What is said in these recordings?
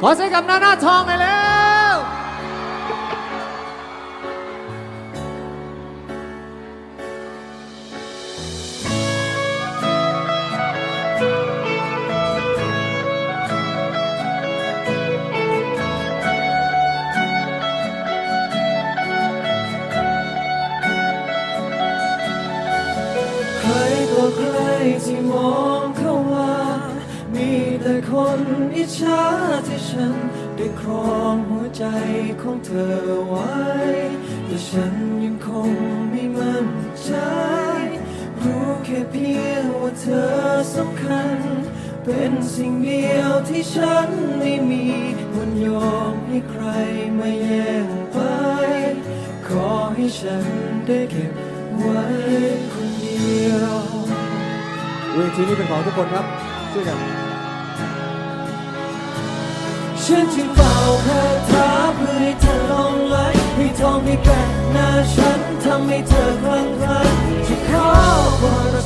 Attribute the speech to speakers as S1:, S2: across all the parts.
S1: ขอเสียงกับหน้าหน้าทองหน่อยแล้ว
S2: ใครต่อใครที่มอง คนอิจฉาที่ฉันได้ครองหัวใจของเธอไว้ แต่ฉันยังคงไม่มั่นใจ รู้แค่เพียงว่าเธอสำคัญ เป็นสิ่งเดียวที่ฉันไม่มีวันยอมให้ใครมาแย่งไป ขอให้ฉันได้เก็บไว้คนเดียว
S1: เวทีนี้เป็นของทุกคนครับช่วยกัน
S2: ฉันจึงเป่าคาถาเพื่อให้เธอลงไหลให้ทองให้แก่หน้าฉันทำให้เธอคลั่งไคล้จะขอความรักเธอม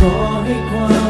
S2: ขอให้ความ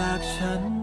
S2: จากฉัน